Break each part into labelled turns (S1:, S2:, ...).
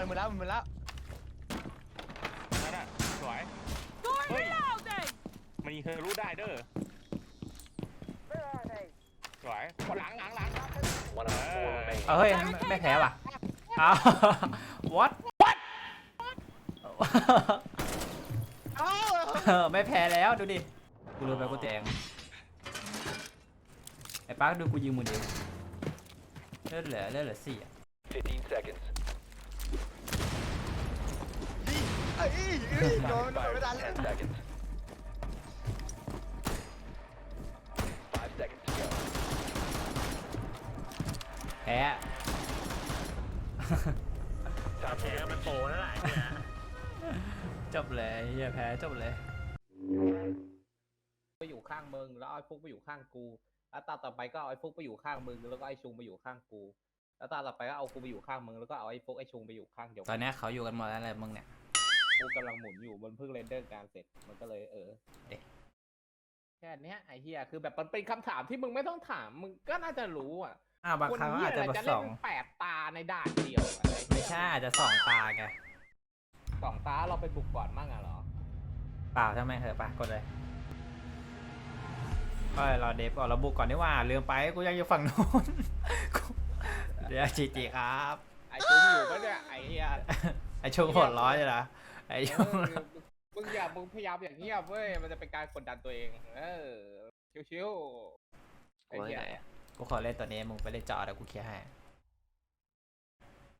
S1: มันมือแล้วมันมือแล้ว
S2: นั่นน่ะสวย
S3: Going
S2: Oi.
S3: reloading!
S2: มันยิงเธอรู้ได้เด้อสวยคนหลังหลังหลัง
S4: One of four remaining.
S5: เอาเฮ้ยไม่ไม่แพ้ว่ะอ้าว what
S1: เอ้า
S5: เออไม่แพ้แล้วดูดิ กูรู้ไปกูแตงไอ้ปักดูกูยิงมือเดียวเลือดเหลือเลือดเหลือสี่อะ
S4: 15 seconds.
S1: เอ้ยเอ้ยโดนโดนไม่ทัน
S4: in seconds. 5 seconds to go.
S5: แพ้
S4: Time
S6: แพ้มันโปแล้วล่ะเนี่ย
S5: จบเลยเฮียแพ้จบเลย
S7: ไปอยู่ข้างมึงแล้วเอาไอ้ฟุกไปอยู่ข้างกู แล้วตาต่อไปก็เอาไอ้ฟุกไปอยู่ข้างมึงแล้วก็ไอ้ชุงไปอยู่ข้างกู แล้วตาต่อไปก็เอากูไปอยู่ข้างมึงแล้วก็เอาไอ้ฟุกไอ้ชุงไปอยู่ข้างเดียว
S5: ต
S7: กั
S5: อนเนี้ยเขาอยู่กันหมดแล้วอะไรมึงเนี่ย
S7: กูกำลังหมุนอยู่มันเพิ่งเรนเดอร์การเสร็จมันก็เลยเออ
S5: เอ๊ะ
S7: แค่เนี้ยไอ้เฮียคือแบบมันเป็นคำถามที่มึงไม่ต้องถามมึงก็น่าจะรู้อะ
S5: อ้าวบาง
S7: คน
S5: ครั้ง
S7: เฮีย
S5: อาจ
S7: อะ
S5: จะ
S7: ไร
S5: แบบ
S7: จะ
S5: ส
S7: เล่
S5: อนง
S7: แปดตาในด่านเดียวอะไอ้เหี้ย
S5: ไม่ใช่อาจจะสองตาไง
S7: สองตาเราไปบุกก่อนมั่งอะเหรอ
S5: เปล่าใช่ไหมเถอะไปกดเลยก็รอเดฟก่อนเราบุกก่อนดีกว่าลืมไปกูยังอยู่ฝั่งนู้นกูเดี๋ยวจีจีครับ
S7: ไอ้ชุงอยู่ปะเนี่ยไอ้เฮีย
S5: ไอช่วงหัวร้อยเลยนะ ไอช่วง
S7: เออมึงอย่ามึงพยายามอย่างเงียบเว้ย มันจะเป็นการกดดันตัวเอง เออ ชิวๆไอ้เหี้ย
S5: กูขอเล่นตัวนี้มึงไปเล่นเจาะเดี๋ยวกูเคลียร์ให้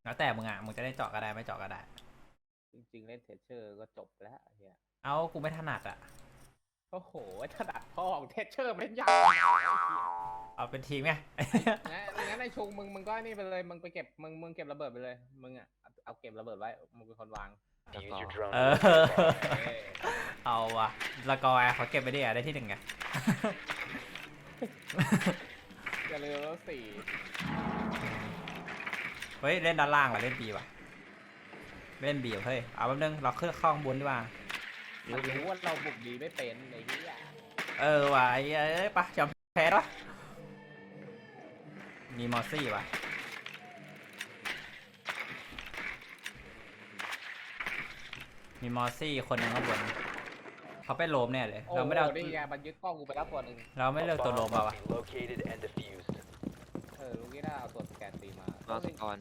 S5: แล้วแต่มึงอะมึงจะเล่นเจาะก็ได้ไม่เจาะก็ได้
S7: จริงๆ เล่นเทเชอร์ก็จบแล้วไอ้เหี้ย
S5: เอากูไม่ถนัดอะ
S7: โอ้โหถนัดพ่อของเทเชอร์ไม่ยาก
S5: เอาเป็นทีมไง
S7: งั้นงั้นไอ้ชุงมึงมึงก็นี่ไปเลยมึงไปเก็บมึงมึงเก็บระเบิดไปเลยมึงอะเอาเอาเก็บระเบิดไว้มึงเป็นคนวาง
S4: Use your drone.
S5: เอ
S4: to
S5: อ
S4: locate the bomb.
S7: เอ้ย
S5: เอาว่ะละกอยเขาเก็บไปได้อะได้ที่หนึ่งไง
S7: อย่าลืมแล้วสี่
S5: เฮ้ย เล่นด้านล่างว่ะเล่นบีว่ะเล่นบีว่ะเฮ้ย เอาแป๊บนึงเราขึ้นข้างบนดีกว่า
S7: มันรู้ว่าเราบุกดีไม่เป็นไอ้เหี้ย
S5: เออว่ะไอ้เอ้ยปะยอมแพ้ปะมีมอสซี่ว่ะ มีมอสซี่คนหนึงข้างบนเขาไปโลมแน่เลย
S7: โอ้
S5: เรา
S7: โห
S5: ไม่ได้เอา
S7: นี่ไงมันยึดกล้องกูไปแล้วตัวหนึ่ง
S5: เราไม่เลือกตัวโลม
S4: Bomb
S5: เปล่าวะ
S4: must be located and defused.
S7: เออลูกี้ได้เอาตัวสแกนตีมา
S8: มาสกอน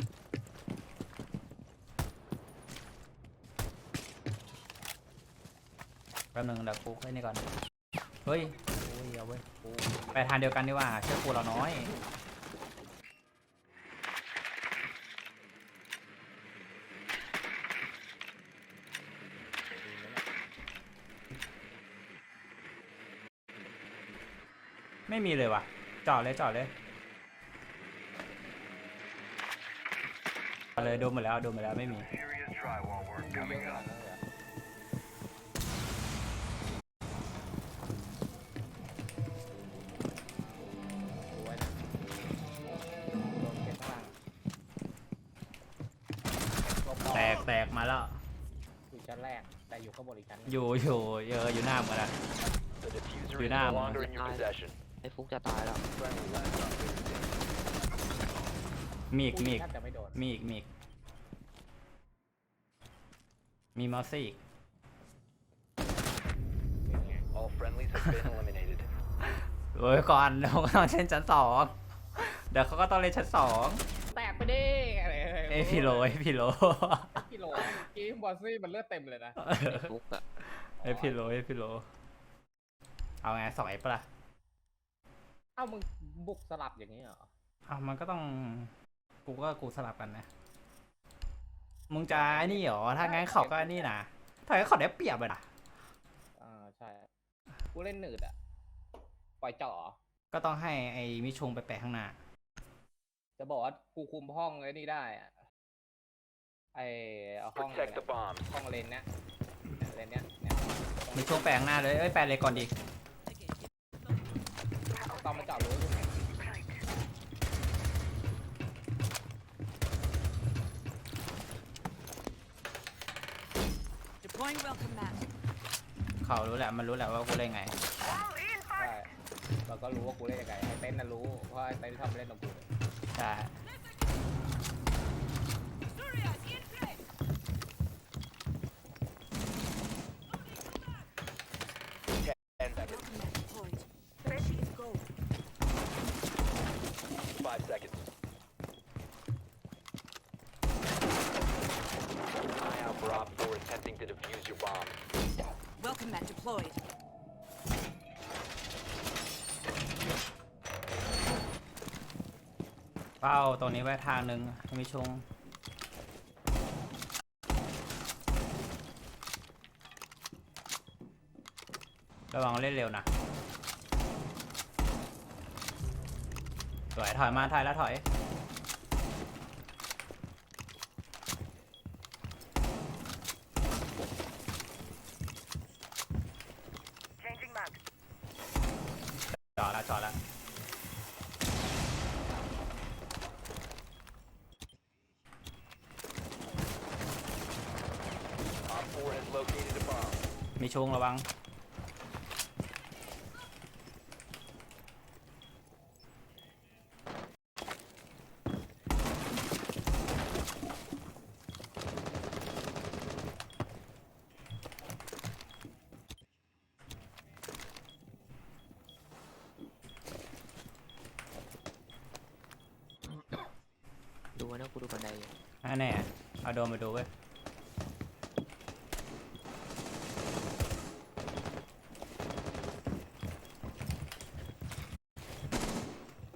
S5: แป๊บนึงเดี๋ยวกูให้นี่ก่อน เฮ้ยโอ้ยเอาเว้ยกูไปทางเดียวกันดีกว่าเชื่อกูเราน้อย ไม่มีเลยว่ะจอดเลยจอดเลยเอาเลยดูหมดแล้วดูหมดแล้วไม่มี
S7: ดูเยอะขนาดนั้นเลยเหรอดูไว้นะโดนเก็บข้างล่าง
S5: แตกแตกมาแล้ว
S7: อยู่ชั้นแรก แต่อยู่ข้างบนอีกชั้นหนึ่ง
S5: อยู่อยู่เยอะอยู่หน้าเหมือนกัน
S4: The diffuser
S5: You're
S4: is
S5: not-
S4: no longer in your possession.
S8: ไอ้ฟุกจะตายแล้ว
S4: Friendly last operator standing.
S5: มีอีกมีอีก
S7: แทบจะไม่โดน
S5: มีอีกมีอีกมีมอสซี่อีก
S7: นี่ไง
S4: All friendlies have been eliminated.
S5: เฮ้ยก่อนเดี๋ยวก็ต้องเล่นชั้นสองเดี๋ยวเขาก็ต้องเล่นชั้นสอง
S7: แตกไปดิอะไร
S5: เอยพี่โลเอยพี่โล
S7: กิโลเกมบอสซี่มันเลือดเต็มเลยนะ
S8: ไอ้ฟุกอะ
S5: เอยพี่โลเอยพี่โลเอาไงสอยปะล่ะ
S7: เอ้ามึงบุกสลับอย่างนี้เหรอ
S5: เอามันก็ต้องกูก็กูสลับกันนะ มึงจะไอ้นี่เหรอ ถ้างั้นเขาก็ไอ้นี่นะถ้างั้นเขาได้เปรียบเลยนะ
S7: อ่าใช่ กูเล่นหนืดอะ ปล่อยเจาะเหรอ
S5: ก็ต้องให้ไอ้มิชงไปแปะข้างหน้า
S7: จะบอกว่ากูคุมห้องไอ้นี่ได้อะไอเอาห้อง
S4: Protect the bomb.
S7: ห้องเลนเนี้ยเนี่ยเลนเนี้ยเนี่ย
S5: มิชงแปะข้างหน้าเลยเอ้ยแปะเลยก่อนดิ
S7: ต้องมาเจาะรู้กูไหม
S3: Deploying welcome mat.
S5: เขารู้แหละมันรู้แหละว่ากูเล่นไง
S7: ใช่เราก็รู้ว่ากูเล่นยังไงไอเต้นน่ะรู้ เพราะไอเต้นชอบเล่นกับกู
S5: ใช่
S3: Surya, in place!
S4: attempting to defuse your bomb.
S3: Welcome mat deployed.
S5: เป้าตรงนี้ไว้ทางหนึ่งมีชงระวังเล่นเร็วนะสวยถอยมาถอยแล้วถอย จอดแล้วจอดแล้ว
S4: Op 4 has located a bomb.
S5: มีชงระวัง
S8: ดูไว้นะกูดูบันไดอยู่
S5: นั่นแน่เอาโดรนมาดูเว้ย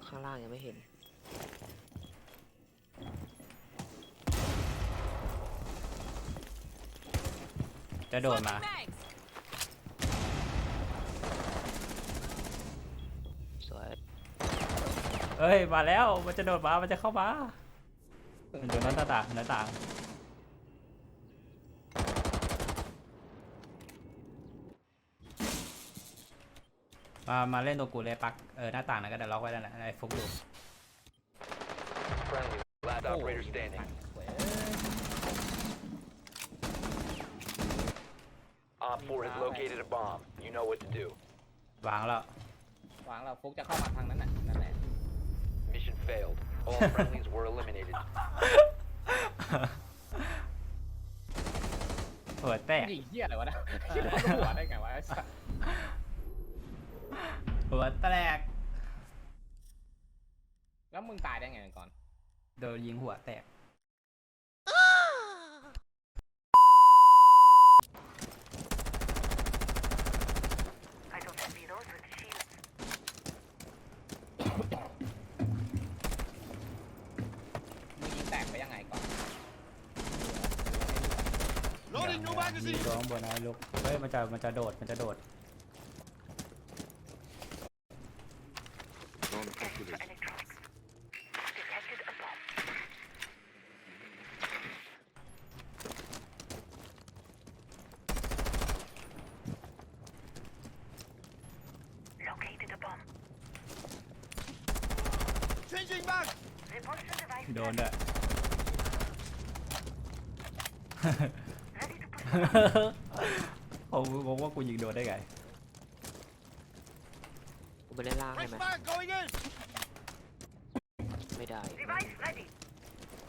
S8: ข้างล่างยังไม่เห็น
S5: จะโดดมา
S3: Mags.
S8: สวย
S5: เอ้ย มาแล้ว มันจะโดดมา มันจะเข้ามามันอยู่หน้าต่างหน้าต่าง มา มาเล่นตัวกูเลยปัก เออ หน้าต่างนั้นก็เดี๋ยวล็อกไว้แล้วแหละไอ้ฟุกอยู่
S4: Friendly. Last operator standing.
S7: เว้ย
S4: Op 4 has located a bomb. You know what to do.
S5: วางแล้ว
S7: หวังเราฟุกจะเข้ามาทางนั้นน่ะนั่นแหละ
S4: Mission failed. All friendlies were eliminated.
S5: หัวแตก
S7: ยิงเหี้ยอะไรวะนะยิงหัวได้ไงวะไอ้สัส
S5: หัวแตก
S7: แล้วมึงตายได้ไงก่อน
S5: โดนยิงหัวแตก
S7: มึงยิงแตกไปยังไงก่อน
S1: Loading new
S5: ยิง
S1: magazine.
S5: ตัวข้างบนนะไอ้ลูกเฮ้ยมันจะมันจะโดดมันจะโดด
S1: Changing back.
S5: โดนด้วย ผมงงว่ากูยิงโดนได้ไง
S8: กูไปเล่นล่างได้
S1: Next
S8: ไหม
S1: man going in.
S8: ไม่ได้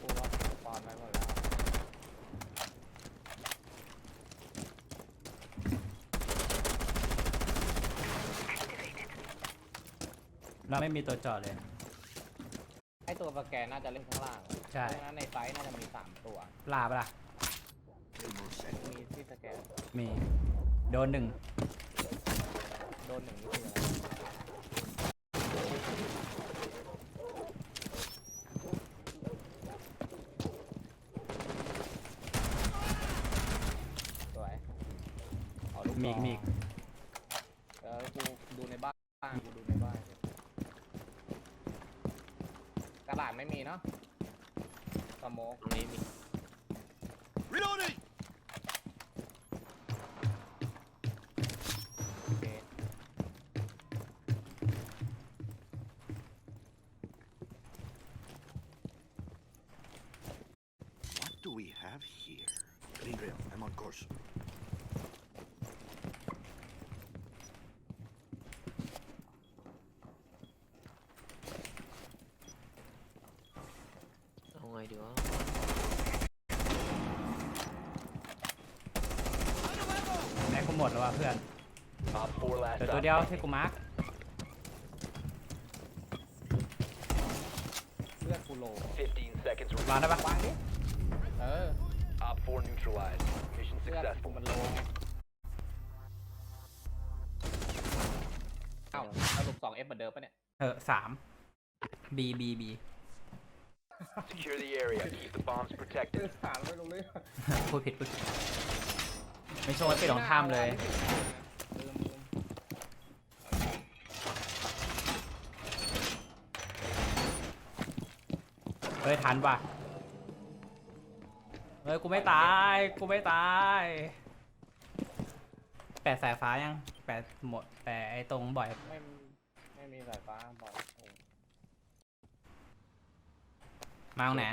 S7: กูว่าปอนไว้หมดแล้ว
S5: เราไม่มีตัวจอดเลย
S7: ไอตัวสแกนน่าจะเล่นข้างล่าง
S5: ใช่
S7: เพราะฉะนั้นในไซส์น่าจะมีสามตัว
S5: ลาปะล่ะ
S7: มีที่สแกน
S5: มีโดนหนึ่ง
S7: โดนหนึ่งนี่คืออะไรสวยเอาลูก
S5: มีอีก
S7: บอล
S5: มีอีก
S7: เออกูดูในบ้านกูดูในบ้านกระดาษไม่มีเนาะสโมก
S8: ตรงนี้มี
S1: Reloading.
S7: โอเค
S1: What do we have here? Green rail. I'm on course.
S8: เอาไงดีวะ
S5: แม็กกูหมดแล้วว่ะเพื่อน
S4: Op 4 last
S5: เดี๋ยว
S4: op
S5: ตัวเดียว
S4: standing.
S5: ที่กูมาร์ค
S7: เอฟเหมือนเดิมปะเนี่ย
S5: เออสามบีบีบี
S4: Secure the area. Keep the bombs
S7: เอ
S4: protected.
S7: อถามไม่รู้เรื่อง
S5: พูดผิดพูดผิดไม่โชว์ให้ไปลองข้ามเลย
S7: ลืมลืม
S5: เฮ้ยทันป่ะเฮ้ยกูไม่ตายกูไม่ตายแปดสายฟ้ายังแปดหมดแต่ไอ้ตรงบ่อย
S7: ไม่ ไม่มีสายฟ้าบอกโอ้
S5: มาตรงไหน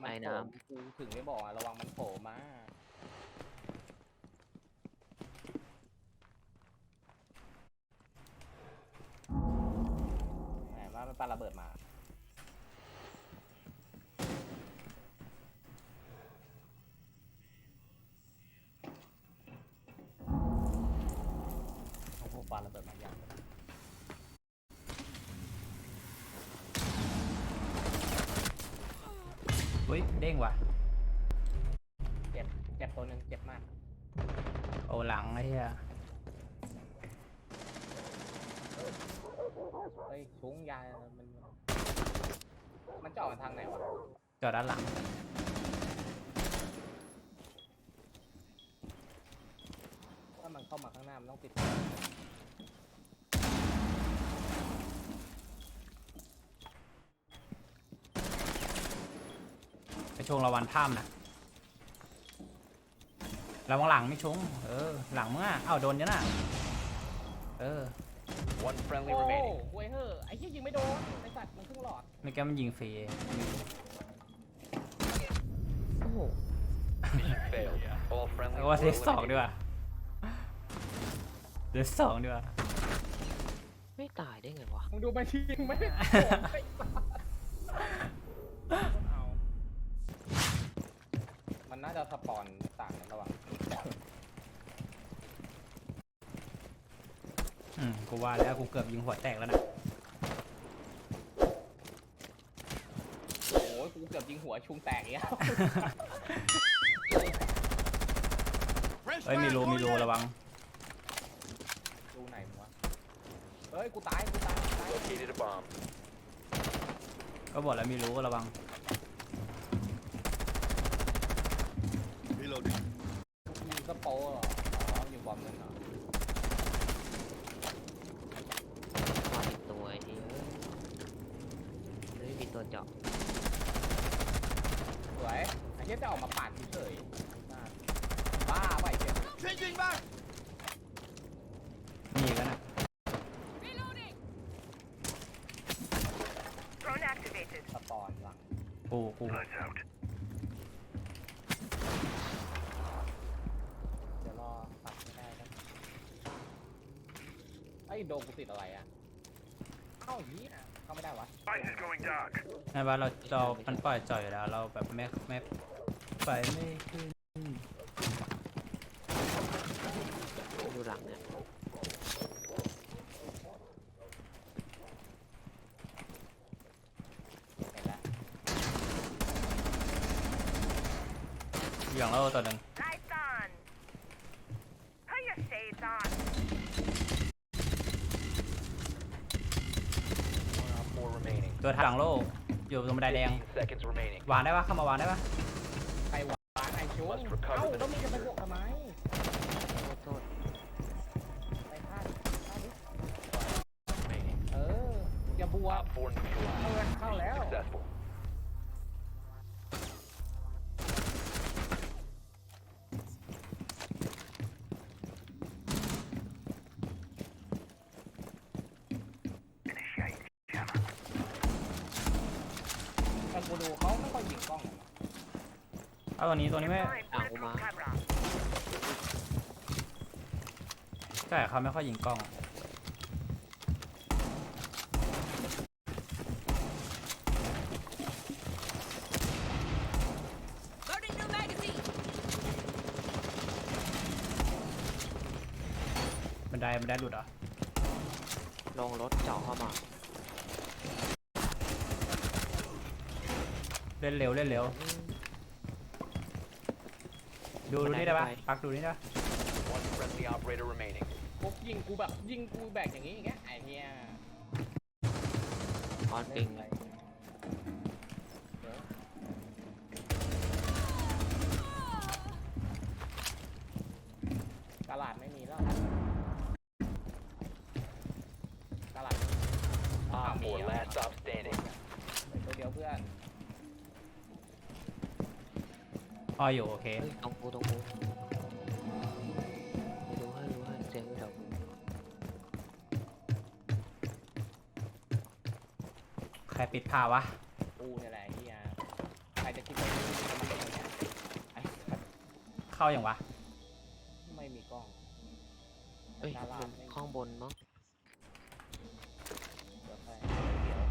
S7: มัน
S8: ไอ้
S7: โผล่
S8: น้
S7: กูถึงได้บอกอะระวังมันโผล่มาแหมว่ามันปาระเบิดมา โอ้โหปาระเบิดมาอย่าง
S5: เฮ้ยเด้งว่ะ
S7: เจ็บเจ็บตัวหนึ่งเจ็บมาก
S5: โอ้หลังไอ้เหี้ย
S7: เฮ้ยชุ้งยามัน มันจะออกมาทางไหนวะ
S5: จอดด้านหลัง
S7: ถ้ามันเข้ามาข้างหน้ามันต้องติด
S5: ไปชงระวันถ้ำนะระวังหลังไม่ชง เออ หลังมึงอะเอ้าโดนยันน่ะเออ
S4: One friendly
S7: โอ้
S4: remaining.
S7: เว้ยเฮ้อไอ้เหี้ยยิงไม่โดนไอ้สัตว์มันครึ่งหลอด
S5: ไม่แกมันยิงฟรีำ
S8: โอ้โห
S4: Mission failed. All friendlies
S5: เอา
S4: were
S5: ว่าเซฟสองดี
S4: eliminated.
S5: กว่าเซฟสองดีกว่า
S8: ไม่ตายได้ไงวะ
S7: มึงดูมันยิงไม่ได้โดนไอ้สัตว์เอามั นน่าจะสปอนต่างกันระหว่าง
S5: อืมกูว่าแล้วกูเกือบยิงหัวแตกแล้วนะ
S7: โอ้ยกูเกือบยิงหัวชุงแตกอย่างเงี้ย
S5: เฮ้ยมีรูมีรูระวัง
S7: ดูไหนมึงวะเฮ้ยกูตายกูตายกูตาย
S4: Located a bomb.
S5: ก็บอกแล้วมีรูระวัง
S1: Reloading.
S7: ยิงก็โปรเหรออ๋ออยู่บอมนั่นเหรอ
S8: มาอีกตัวไอ้ที่ไม่มีตัวเจาะ
S7: สวยไอ้เหี้ยจะออกมาป่านเฉยๆบ้าไปเจ็บ
S1: Changing back.
S5: มีอีกันนะ
S3: Drone activated.
S7: สปอนหลัง
S5: กูกู
S1: Lights out.
S7: เดี๋ยวรอตัดไม่ได้ครับไอ้ยโดนกูติดอะไรอะเอ้าเหี้ยเข้าไม่ได้วะ
S1: Light is going dark.
S5: ไม่ว่าเราเรามันปล่อยจ่อยอยู่แล้ว เราแบบไม่ไม่ไปไม่ขึ้น
S8: ดูหลังเนี่ย
S7: เห็นแล้ว
S5: อย่างเราตัวหนึ่ง
S3: Lights on. Put your shades on.
S4: One op four remaining.
S5: ตัวทางโลกอยู่ตรงบันไดแดง
S4: 15 seconds remaining.
S5: วางได้ปะเข้ามาวางได้ปะ
S7: ใครวางไอ้ชุ้ง
S4: Must recover
S7: เอ้า
S4: the
S7: แล้วมึงจะไปบวกทำไม เอาตั
S5: วนี้ตัวนี้ไม่
S3: Deploying bulletproof camera.
S5: ใช่เขาไม่ค่อยยิงกล้อง
S3: Loading new magazine.
S5: บันไดบันไดหลุดเหรอ
S8: ลงรถเจาะเข้ามา
S5: เล่นเร็วเล่นเร็ว ดูดูนี่ได้ปะปักดูนี่ได้ปะ
S4: One friendly operator remaining.
S7: ฟุกยิงกูแบบยิงกูแบกอย่างนี้อย่างเงี้ยไอ้เหี้ย
S8: ออนปิง
S7: ตลาดไม่มีแล้วตลาด
S4: Op 4 last stop standing.
S7: เหลือตัวเดียวเพื่อน
S5: พ ออยู่โอเค
S8: เฮ้ยตรงกูตรงกูดูให้ดูให้เสียงอยู่แถวกู
S5: ใครปิดผ้าวะ
S7: กูเนี่ยแหละไอ้เหี้ยใครจะคิดว่ากูจะทำอะไรเนี่ยไอ้สัตว์
S5: เข้าอย่างวะ
S7: ไม่มีกล้อง
S8: เอ้ย
S7: ตลา
S8: มั
S7: ด
S8: น
S7: ไม่มี
S8: ข้างบนมั้ง
S7: เดี๋ยวไปเดี๋ยว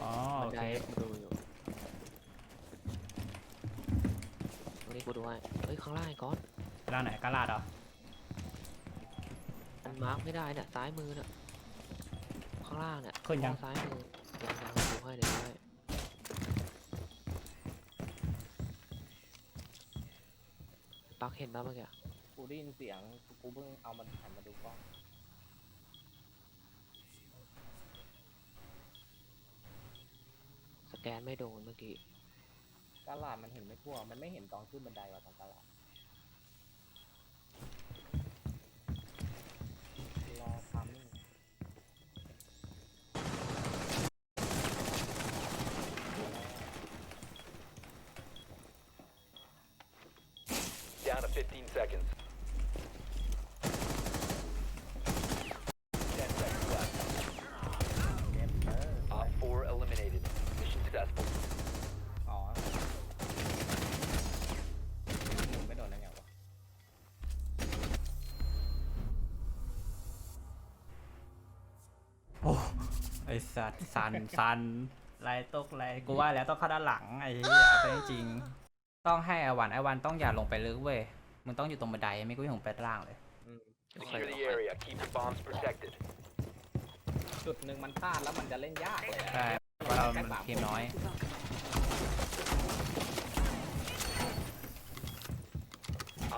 S5: อ๋อ
S8: บั
S5: โอน
S8: ได
S5: เค
S8: กูดูอยู่ตรงนี้ กูดูให้เฮ้ยข้างล่างไอ้ก้อน
S5: ร่างไหนกาลาดเหรอ
S8: มันมาร์กไม่ได้เนี่ยซ้ายมือเนี่ยข้างล่างเนี่ย
S5: ขึ้นยัง
S8: ซ้ายมือยังยังดูให้เดี๋ยวดูให้ปักเห็นป่ะเมื่อกี้
S7: กูได้ยินเสียงกูเพิ่งเอามันหันมาดูกล้อง
S8: สแกนไม่โดนเมื่อกี้
S7: ตลาดมันเห็นไม่ทั่ว มันไม่เห็นตอนขึ้นบันไดว่ะตอนตลาด รอพัมมิ่ง
S4: Down to 15 seconds.
S7: อ้ไอ
S5: สัตว์สันสันไรตกไรกูว่าแล้วต้องเข้าด้านหลังไอ้เหี้ยเอาจริงๆต้องให้ไอวันไอวันต้องอย่าลงไปลึกเว้ยมึงต้องอยู่ตรงบันไดไม่กูอยู่ไปด้านล่างเลย
S7: อืม
S4: Secure the area. Keep the bombs protected.
S7: จุดหนึ่งมันพลาดแล้วมันจะเล่นยากเลยอะ
S5: ใช่เพราะเรามันทีมน้อย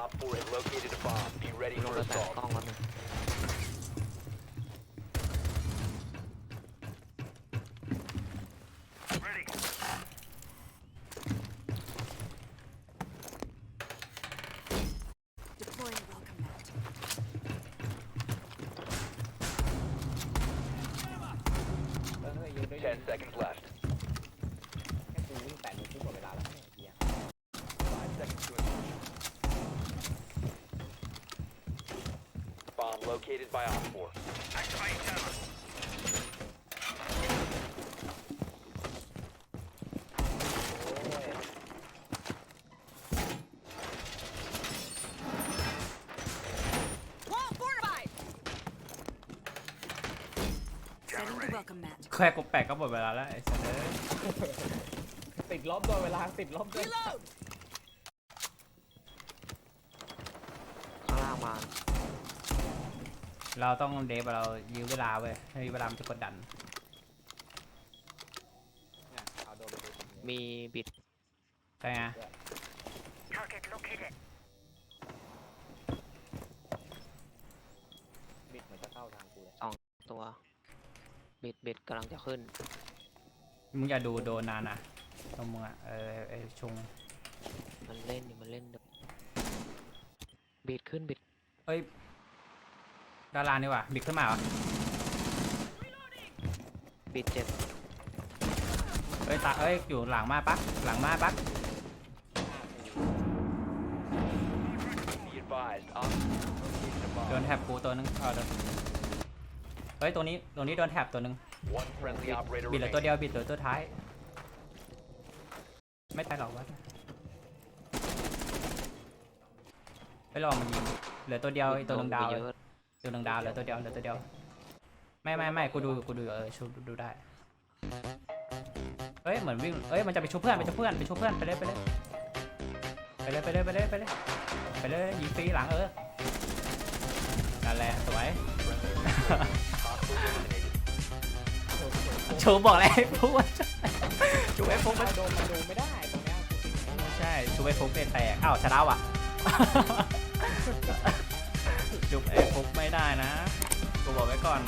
S4: Op 4 has located a bomb. Be ready
S8: ลง
S4: for
S8: ไปแปะ
S4: assault.
S8: กล้องแล้วหนึ่ง
S4: located by Op 4.
S7: โอ้ย
S3: Wall fortified. Setting the welcome mat.
S5: แค่กูแปะก็หมดเวลาแล้วไอ้สัตว์เอ้ย
S7: ติดลบด้วยเวลาติดลบด้วย
S3: Reload.
S5: เราต้องเดฟเรายื้อเวลาเว้ยให้เวลามันจะกดดัน
S7: เนี่ยเอาโดนไปดูตรงนี้
S8: มีบิด
S5: ใช่ไง
S3: Target located.
S7: บิดเหมือนจะเข้าทางกูเลย
S8: ตัว บิดบิดกำลังจะขึ้น
S5: มึงอย่าดูโดนนานนะตรงมึงอะเออไอชุง
S8: มันเล่นอยู่มันเล่นอยู่บิดขึ้นบิด
S5: เอ้ย ดารานี่ว่ะบิดขึ้นมาเหรอ
S8: บิดเจ็บ
S5: เอ้ยตาเอ้ยอยู่หลังมาปักหลังมาปัก
S4: Be advised. Op 4 located a
S5: โดน
S4: bomb.
S5: แท็บกูตัวนึงเออโดนเฮ้ยตัวนี้ตัวนี้โดนแท็บตัวนึง
S4: One friendly operator
S5: บิดเหลือตัว
S4: remaining.
S5: เดียวบิดเหลือตัวท้าย ไม่ตายหรอกวะไปลองมันยิงเหลือตัวเดียวไอ้ตัวหนึงดาว
S8: ไป
S5: เล
S8: เย
S5: ย
S8: อะ
S5: ตัวหนึ่งดาวเลยตัวเดียวเลยตัวเดียว ไม่ไม่ไม่กูดูกูดูเออชูดูได้เฮ้ยเหมือนวิ่งเอ้ยมันจะไปชูเพื่อนไปชูเพื่อนไปชูเพื่อนไปเลยไปเลยไปเลยไปเลยไปเลยไปเลยไปเลยยิงฟรีหลังเออนั่นแหละสวยชูบอกแล้วไอ้พวกชูไอ้พวกมัน
S7: โดนมันโดนไม่ได้ตรงนี้
S5: ใช่ชูไอ้พวกเป็นแตกอ้าวชนะว่ะ จุบไอ้ฟุกไม่ได้นะกูบอกไว้ก่อน